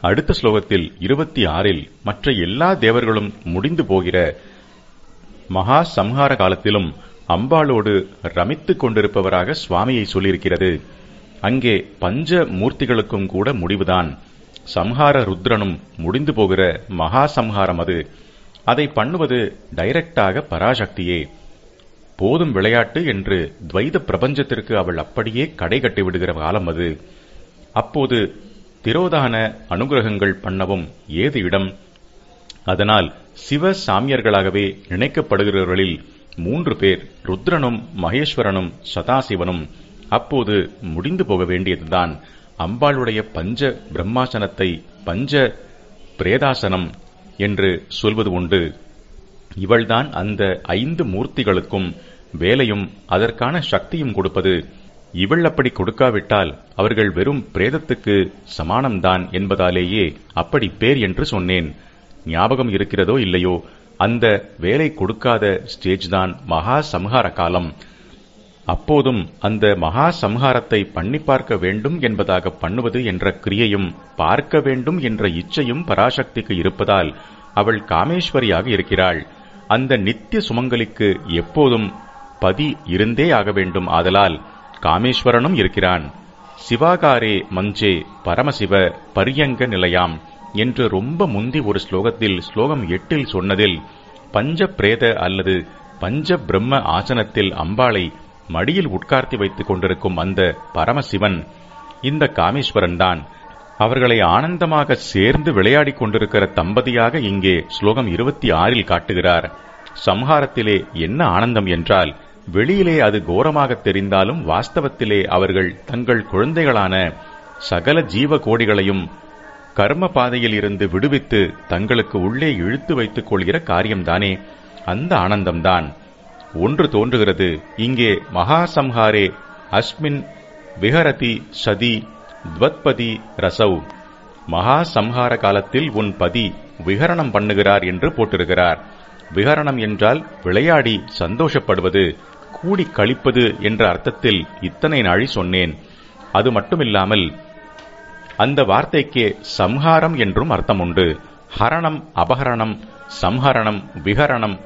அடுத்த ஸ்லோகத்தில் இருபத்தி ஆறில் மற்ற எல்லா தேவர்களும் முடிந்து போகிற மகா சம்ஹார காலத்திலும் அம்பாளோடு ரமித்துக் கொண்டிருப்பவராக சுவாமியை சொல்லியிருக்கிறது. அங்கே பஞ்ச மூர்த்திகளுக்கும் கூட முடிவுதான். சம்ஹார ருத்ரனும் முடிந்து போகிற மகா சம்ஹாரம் அது. அதை பண்ணுவது டைரக்டாக பராசக்தியே. போதும் விளையாட்டு என்று துவைத பிரபஞ்சத்திற்கு அவள் அப்படியே கடை கட்டிவிடுகிற காலம் அது. அப்போது திரோதான அனுகிரகங்கள் பண்ணவும் ஏது இடம்? அதனால் சிவ சாமியர்களாகவே நினைக்கப்படுகிறவர்களில் மூன்று பேர் ருத்ரனும் மகேஸ்வரனும் சதாசிவனும். அப்போது முடிந்து போக வேண்டியதுதான் அம்பாளுடைய பஞ்ச பிரம்மாசனத்தை பஞ்ச பிரேதாசனம் என்று சொல்வது உண்டு. இவள்தான் அந்த ஐந்து மூர்த்திகளுக்கும் வேலையும் அதற்கான சக்தியும் கொடுப்பது. இவள் அப்படி கொடுக்காவிட்டால் அவர்கள் வெறும் பிரேதத்துக்கு சமானம்தான் என்பதாலேயே அப்படி பேர் என்று சொன்னேன். ஞாபகம் இருக்கிறதோ இல்லையோ அந்த வேலை கொடுக்காத ஸ்டேஜ் தான் மகா சம்ஹார காலம். அப்போதும் அந்த மகா சம்ஹாரத்தை பண்ணி பார்க்க வேண்டும் என்பதாக பண்ணுவது என்ற கிரியையும் பார்க்க வேண்டும் என்ற இச்சையும் பராசக்திக்கு இருப்பதால் அவள் காமேஸ்வரியாக இருக்கிறாள். அந்த நித்திய சுமங்கலிக்கு எப்போதும் பதி இருந்தே ஆக வேண்டும். ஆதலால் காமேஸ்வரனும் இருக்கிறான். சிவாகாரே மஞ்சே பரமசிவ பரியங்க நிலையாம் என்று ரொம்ப முந்தி ஒரு ஸ்லோகத்தில் ஸ்லோகம் எட்டில் சொன்னதில் பஞ்ச பிரேத அல்லது பஞ்ச பிரம்ம ஆசனத்தில் அம்பாளை மடியில் உட்கார்த்தி வைத்துக் கொண்டிருக்கும் அந்த பரமசிவன் இந்த காமேஸ்வரன் தான் அவர்களை ஆனந்தமாக சேர்ந்து விளையாடிக் கொண்டிருக்கிற தம்பதியாக இங்கே ஸ்லோகம் இருபத்தி ஆறில் காட்டுகிறார். சம்ஹாரத்திலே என்ன ஆனந்தம் என்றால் வெளியிலே அது கோரமாக தெரிந்தாலும் வாஸ்தவத்திலே அவர்கள் தங்கள் குழந்தைகளான சகல ஜீவ கோடிகளையும் கர்ம பாதையில் இருந்து விடுவித்து தங்களுக்கு உள்ளே இழுத்து வைத்துக் கொள்கிற காரியம்தானே? அந்த ஆனந்தம்தான். ஒன்று தோன்றுகிறது. இங்கே மகாசம்ஹாரே அஸ்மின் விஹரதி சதி துவத்பதி ரசௌ. மகா சம்ஹார காலத்தில் உன் பதி விஹரணம் பண்ணுகிறார் என்று போட்டிருக்கிறார். விஹரணம் என்றால் விளையாடி சந்தோஷப்படுவது. கூடி கழிப்பது என்ற அர்த்தத்தில் இத்தனை நாழி சொன்னேன். அது மட்டுமில்லாமல் அந்த வார்த்தைக்கு சம்ஹாரம் என்றும் அர்த்தம் உண்டு ஹரணம் அபகரணம் சம்ஹரணம் விஹரணம்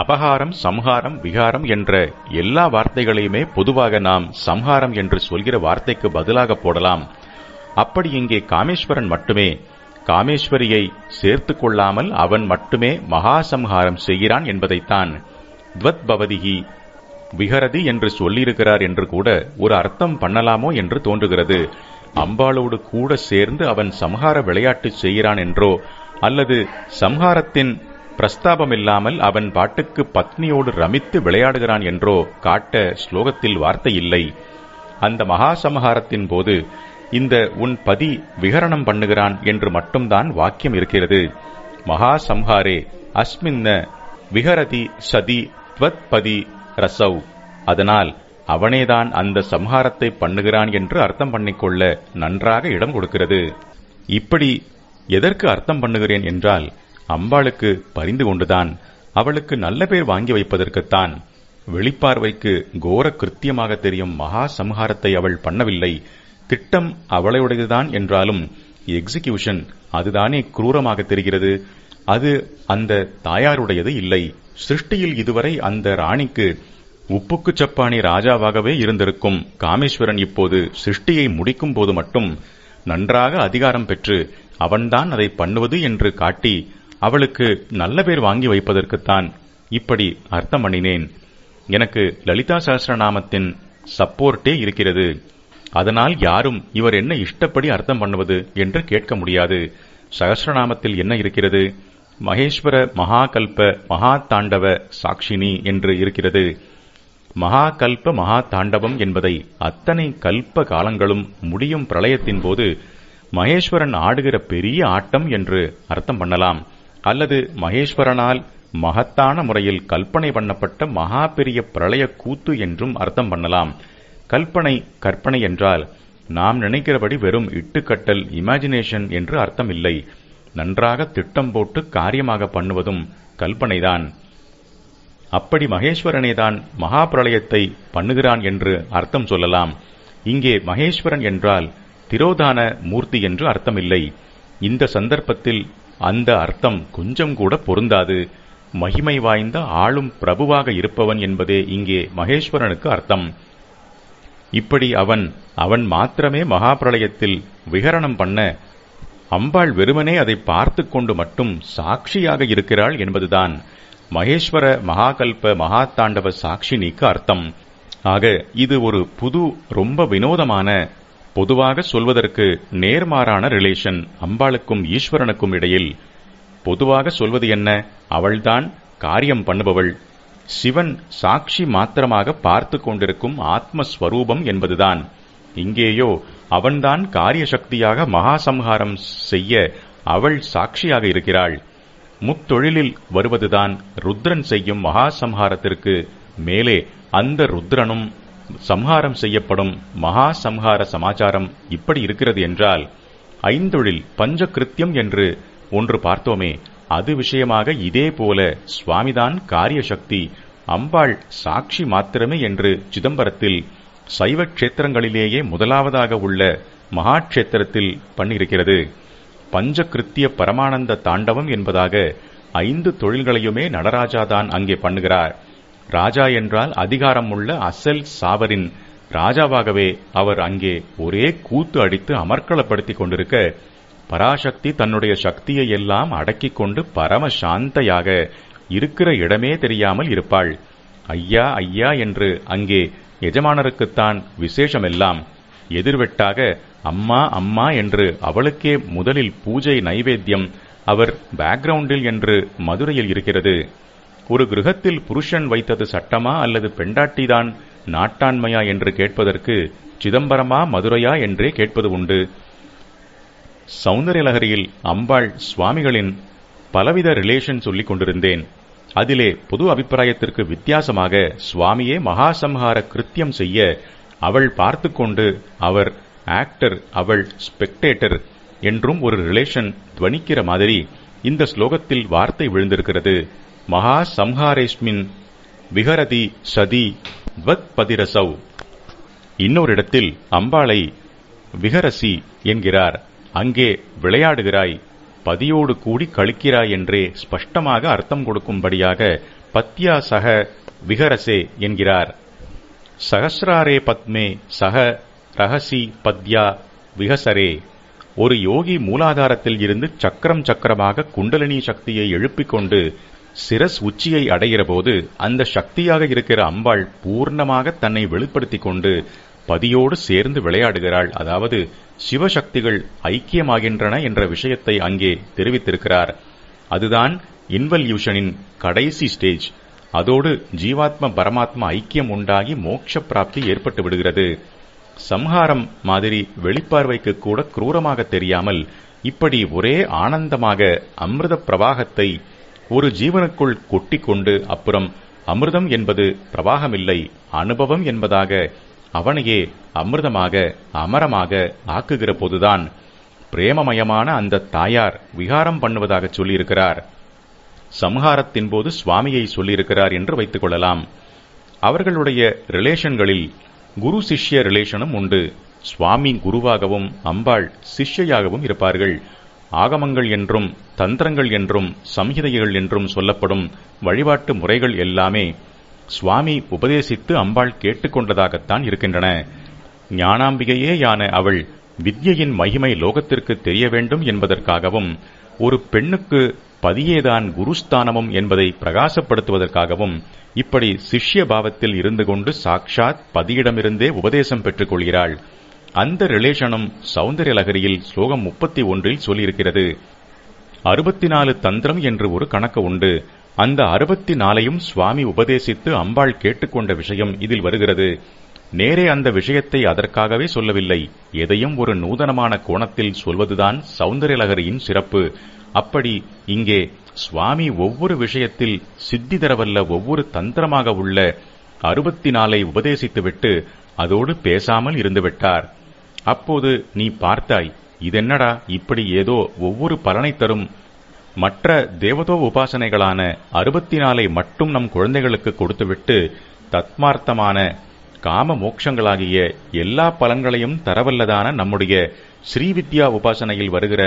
அபகாரம் சம்ஹாரம் விகாரம் என்ற எல்லா வார்த்தைகளையுமே பொதுவாக நாம் சம்ஹாரம் என்று சொல்கிற வார்த்தைக்கு பதிலாக போடலாம். அப்படி இங்கே காமேஸ்வரன் மட்டுமே காமேஸ்வரியை சேர்த்து கொள்ளாமல் அவன் மட்டுமே மகாசம்ஹாரம் செய்கிறான் என்பதைத்தான். துவத் பவதிகி விகரதி என்று சொல்லியிருக்கிறார் என்று கூட ஒரு அர்த்தம் பண்ணலாமோ என்று தோன்றுகிறது. அம்பாளோடு கூட சேர்ந்து அவன் சம்ஹார விளையாட்டு செய்கிறான் என்றோ அல்லது சம்ஹாரத்தின் பிரஸ்தாபமில்லாமல் அவன் பாட்டுக்கு பத்னியோடு ரமித்து விளையாடுகிறான் என்றோ காட்ட ஸ்லோகத்தில் வார்த்தை இல்லை. அந்த மகாசம்ஹாரத்தின் போது இந்த உன் பதி விகரணம் பண்ணுகிறான் என்று மட்டும்தான் வாக்கியம் இருக்கிறது. மகா சம்ஹாரே அஸ்மின்ன விஹரதி சதி துவத் ரசவ் ரசௌ. அதனால் அவனேதான் அந்த சம்ஹாரத்தை பண்ணுகிறான் என்று அர்த்தம் பண்ணிக்கொள்ள நன்றாக இடம் கொடுக்கிறது. இப்படி எதற்கு அர்த்தம் பண்ணுகிறேன் என்றால் அம்பாளுக்கு பரிந்து கொண்டுதான் அவளுக்கு நல்ல பேர் வாங்கி வைப்பதற்குத்தான். வெளிப்பார்வைக்கு கோர கிருத்தியமாக தெரியும் மகா சம்ஹாரத்தை அவள் பண்ணவில்லை. திட்டம் அவளுடையதுதான் என்றாலும் எக்ஸிகியூஷன் அதுதானே குரூரமாக தெரிகிறது. அது அந்த தாயாருடையது இல்லை. சிருஷ்டியில் இதுவரை அந்த ராணிக்கு உப்புக்கு சப்பானி ராஜாவாகவே இருந்திருக்கும். காமேஸ்வரன் இப்போது சிருஷ்டியை முடிக்கும் போது மட்டும் நன்றாக அதிகாரம் பெற்று அவன்தான் அதை பண்ணுவது என்று காட்டி அவளுக்கு நல்ல பேர் வாங்கி வைப்பதற்குத்தான் இப்படி அர்த்தம் பண்ணினேன் எனக்கு லலிதா சகசிரநாமத்தின் சப்போர்ட்டே இருக்கிறது. அதனால் யாரும் இவர் என்ன இஷ்டப்படி அர்த்தம் பண்ணுவது என்று கேட்க முடியாது. சகசிரநாமத்தில் என்ன இருக்கிறது? மகேஸ்வர மகாகல்ப மகா தாண்டவ சாட்சினி என்று இருக்கிறது. மகாகல்ப மகா தாண்டவம் என்பதை அத்தனை கல்ப காலங்களும் முடியும் பிரளயத்தின் போது மகேஸ்வரன் ஆடுகிற பெரிய ஆட்டம் என்று அர்த்தம் பண்ணலாம். அல்லது மகேஸ்வரனால் மகத்தான முறையில் கல்பனை பண்ணப்பட்ட மகா பெரிய பிரளய கூத்து என்றும் அர்த்தம் பண்ணலாம். கல்பனை கற்பனை என்றால் நாம் நினைக்கிறபடி வெறும் இட்டுக்கட்டல் இமேஜினேஷன் என்று அர்த்தம் இல்லை நன்றாக திட்டம் போட்டு காரியமாக பண்ணுவதும் கல்பனைதான். அப்படி மகேஸ்வரனேதான் தான் மகாபிரளயத்தை பண்ணுகிறான் என்று அர்த்தம் சொல்லலாம். இங்கே மகேஸ்வரன் என்றால் திரோதான மூர்த்தி என்று அர்த்தமில்லை. இந்த சந்தர்ப்பத்தில் அந்த அர்த்தம் கொஞ்சம் கூட பொருந்தாது. மகிமை வாய்ந்த ஆளும் பிரபுவாக இருப்பவன் என்பதே இங்கே மகேஸ்வரனுக்கு அர்த்தம். இப்படி அவன் அவன் மாத்திரமே மகாபிரளயத்தில் விகரணம் பண்ண அம்பாள் வெறுமனே அதை பார்த்து கொண்டு மட்டும் சாட்சியாக இருக்கிறாள் என்பதுதான் மகேஸ்வர மகாகல்ப மகாதாண்டவ சாட்சினிக்கு அர்த்தம். ஆக இது ஒரு புது ரொம்ப வினோதமான பொதுவாக சொல்வதற்கு நேர்மாறான ரிலேஷன் அம்பாளுக்கும் ஈஸ்வரனுக்கும் இடையில். பொதுவாக சொல்வது என்ன? அவள்தான் காரியம் பண்ணுபவள். சிவன் சாட்சி மாத்திரமாக பார்த்து கொண்டிருக்கும் ஆத்மஸ்வரூபம் என்பதுதான். இங்கேயோ அவன்தான் காரிய சக்தியாக மகாசம்ஹாரம் செய்ய அவள் சாட்சியாக இருக்கிறாள். முத்தொழிலில் வருவதுதான் ருத்ரன் செய்யும் மகாசம்ஹாரத்திற்கு மேலே அந்த ருத்ரனும் சம்ஹாரம் செய்யப்படும் மகா சம்ஹார சமாச்சாரம் இப்படி இருக்கிறது என்றால் ஐந்தொழில் பஞ்சகிருத்தியம் என்று ஒன்று பார்த்தோமே அது விஷயமாக இதே போல சுவாமிதான் காரிய சக்தி அம்பாள் சாட்சி மாத்திரமே என்று சிதம்பரத்தில் சைவ கஷேத்திரங்களிலேயே முதலாவதாக உள்ள மகாட்சேத்திரத்தில் பண்ணியிருக்கிறது. பஞ்சகிருத்திய பரமானந்த தாண்டவம் என்பதாக ஐந்து தொழில்களையுமே நடராஜாதான் அங்கே பண்ணுகிறார். ராஜா என்றால் அதிகாரம் உள்ள அசல் சாவரின் ராஜாவாகவே அவர் அங்கே ஒரே கூத்து அடித்து அமர்க்களப்படுத்திக் கொண்டிருக்க பராசக்தி தன்னுடைய சக்தியை எல்லாம் அடக்கிக் கொண்டு பரம சாந்தையாக இருக்கிற இடமே தெரியாமல் இருப்பாள். ஐயா ஐயா என்று அங்கே எஜமானருக்குத்தான் விசேஷமெல்லாம் எதிர்வெட்டாக அம்மா அம்மா என்று அவளுக்கே முதலில் பூஜை நைவேத்தியம் அவர் பேக்ரவுண்டில் என்று மதுரையில் இருக்கிறது. ஒரு கிரகத்தில் புருஷன் வைத்தது சட்டமா அல்லது பெண்டாட்டிதான் நாட்டாண்மையா என்று கேட்பதற்கு சிதம்பரமா மதுரையா என்றே கேட்பது உண்டு. சௌந்தர்யலகரியில் அம்பாள் சுவாமிகளின் பலவித ரிலேஷன் சொல்லிக் கொண்டிருந்தேன். அதிலே பொது அபிப்பிராயத்திற்கு வித்தியாசமாக சுவாமியே மகாசம்ஹார கிருத்தியம் செய்ய அவள் பார்த்து கொண்டு அவர் ஆக்டர் அவள் ஸ்பெக்டேட்டர் என்றும் ஒரு ரிலேஷன் துவனிக்கிற மாதிரி இந்த ஸ்லோகத்தில் வார்த்தை விழுந்திருக்கிறது. மகா சம்ஹாரேஸ்மின் விஹரதி சதி துவத் பதிரசௌ. இன்னொரு இடத்தில் அம்பாளை விஹரசி என்கிறார். அங்கே விளையாடுகிறாய். பதியோடு கூடி கழிக்கிறாய் என்றே ஸ்பஷ்டமாக அர்த்தம் கொடுக்கும்படியாக பத்யா சக விஹரசே என்கிறார். சகசிராரே பத்மே சக ரகசி பத்யா விகசரே ஒரு யோகி மூலாதாரத்தில் இருந்து சக்கரம் சக்கரமாக குண்டலினி சக்தியை எழுப்பிக் கொண்டு சிரஸ் உச்சியை அடைகிற போது அந்த சக்தியாக இருக்கிற அம்பாள் பூர்ணமாக தன்னை வெளிப்படுத்திக் கொண்டு பதியோடு சேர்ந்து விளையாடுகிறாள். அதாவது சிவசக்திகள் ஐக்கியமாகின்றன என்ற விஷயத்தை அங்கே தெரிவித்திருக்கிறார். அதுதான் இன்வல்யூஷனின் கடைசி ஸ்டேஜ். அதோடு ஜீவாத்ம பரமாத்மா ஐக்கியம் உண்டாகி மோட்ச பிராப்தி ஏற்பட்டு விடுகிறது. சம்ஹாரம் மாதிரி வெளிப்பார்வைக்கு கூட குரூரமாக தெரியாமல் இப்படி ஒரே ஆனந்தமாக அமிர்த பிரவாகத்தை ஒரு ஜீவனுக்குள் கொட்டிக்கொண்டு அப்புறம் அமிர்தம் என்பது பிரவாகமில்லை அனுபவம் என்பதாக அவனையே அமிர்தமாக அமரமாக ஆக்குகிற போதுதான் பிரேமமயமான அந்த தாயார் விகாரம் பண்ணுவதாக சொல்லியிருக்கிறார். சம்ஹாரத்தின் போது சுவாமியை சொல்லியிருக்கிறார் என்று வைத்துக் கொள்ளலாம். அவர்களுடைய ரிலேஷன்களில் குரு சிஷ்ய ரிலேஷனும் உண்டு. சுவாமி குருவாகவும் அம்பாள் சிஷ்யையாகவும் இருப்பார்கள். ஆகமங்கள் என்றும் தந்திரங்கள் என்றும் சம்ஹிதைகள் என்றும் சொல்லப்படும் வழிபாட்டு முறைகள் எல்லாமே சுவாமி உபதேசித்து அம்பாள் கேட்டுக்கொண்டதாகத்தான் இருக்கின்றன. ஞானாம்பிகையேயான அவள் வித்யையின் மகிமை லோகத்திற்கு தெரிய வேண்டும் என்பதற்காகவும் ஒரு பெண்ணுக்கு பதியேதான் குருஸ்தானமும் என்பதை பிரகாசப்படுத்துவதற்காகவும் இப்படி சிஷ்ய பாவத்தில் இருந்து கொண்டு சாக்ஷாத் பதியிடமிருந்தே உபதேசம் பெற்றுக் கொள்கிறாள் அந்த ரிலேஷனும் சௌந்தர்ய லகரியில் ஸ்லோகம் முப்பத்தி ஒன்றில் சொல்லியிருக்கிறது. அறுபத்தி நாலு தந்திரம் என்று ஒரு கணக்கு உண்டு. அந்த அறுபத்தி நாளையும் சுவாமி உபதேசித்து அம்பாள் கேட்டுக்கொண்ட விஷயம் இதில் வருகிறது. நேரே அந்த விஷயத்தை அதற்காகவே சொல்லவில்லை. எதையும் ஒரு நூதனமான கோணத்தில் சொல்வதுதான் சௌந்தரியலகரியின் சிறப்பு. அப்படி இங்கே சுவாமி ஒவ்வொரு விஷயத்தில் சித்தி தரவல்ல ஒவ்வொரு தந்திரமாக உள்ள அறுபத்தி நாளை உபதேசித்துவிட்டு அதோடு பேசாமல் இருந்துவிட்டார். அப்போது நீ பார்த்தாய் இதென்னடா இப்படி ஏதோ ஒவ்வொரு பலனை தரும் மற்ற தேவதோ உபாசனைகளான அறுபத்தி நாலை மட்டும் நம் குழந்தைகளுக்கு கொடுத்துவிட்டு தத்மார்த்தமான காம மோட்சங்களாகிய எல்லா பலன்களையும் தரவல்லதான நம்முடைய ஸ்ரீவித்யா உபாசனையில் வருகிற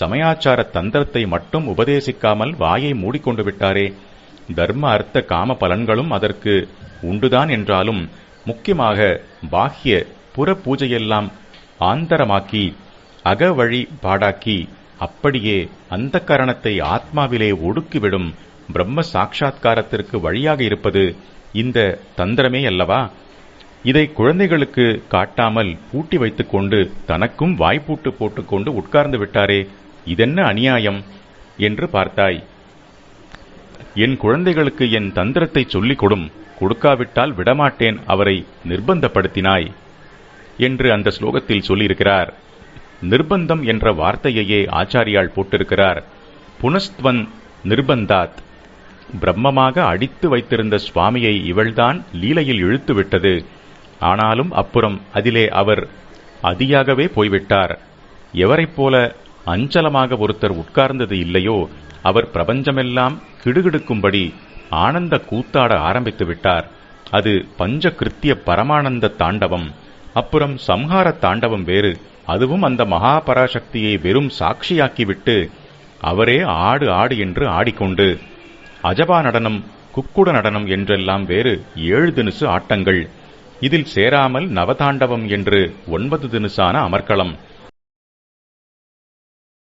சமயாச்சார தந்திரத்தை மட்டும் உபதேசிக்காமல் வாயை மூடிக்கொண்டு விட்டாரே தர்ம அர்த்த காம பலன்களும் அதற்கு உண்டுதான் என்றாலும் முக்கியமாக பாஹ்ய புற பூஜையெல்லாம் ஆந்தரமாக்கி அக வழி பாடாக்கி அப்படியே அந்த கரணத்தை ஆத்மாவிலே ஒடுக்கிவிடும் பிரம்ம சாட்சா்காரத்திற்கு வழியாக இருப்பது இந்த தந்திரமே அல்லவா? இதை குழந்தைகளுக்கு காட்டாமல் பூட்டி வைத்துக்கொண்டு தனக்கும் வாய்ப்பூட்டு போட்டுக்கொண்டு உட்கார்ந்து விட்டாரே இதென்ன அநியாயம்? என்று பார்த்தாய். என் குழந்தைகளுக்கு என் தந்திரத்தை சொல்லிக் கொடும் கொடுக்காவிட்டால் விடமாட்டேன் அவரை நிர்பந்தப்படுத்தினாய் என்று அந்த ஸ்லோகத்தில் சொல்லியிருக்கிறார். நிர்பந்தம் என்ற வார்த்தையையே ஆச்சாரியால் போட்டிருக்கிறார். புனஸ்துவன் நிர்பந்தாத். பிரம்மமாக அடித்து வைத்திருந்த சுவாமியை இவள்தான் லீலையில் இழுத்து விட்டது ஆனாலும் அப்புறம் அதிலே அவர் அதியாகவே போய்விட்டார். எவரைப் போல அஞ்சலமாக ஒருத்தர் உட்கார்ந்தது இல்லையோ அவர் பிரபஞ்சமெல்லாம் கிடுகிடுக்கும்படி ஆனந்த கூத்தாட ஆரம்பித்து விட்டார். அது பஞ்ச கிருத்திய பரமானந்த தாண்டவம். அப்புறம் சம்ஹார தாண்டவம் வேறு. அதுவும் அந்த மகாபராசக்தியை வெறும் சாட்சியாக்கிவிட்டு அவரே ஆடு ஆடு என்று ஆடிக்கொண்டு அஜபா நடனம் குக்குட நடனம் என்றெல்லாம் வேறு ஏழு தினுசு ஆட்டங்கள். இதில் சேராமல் நவதாண்டவம் என்று ஒன்பது தினுசான அமர்க்களம்.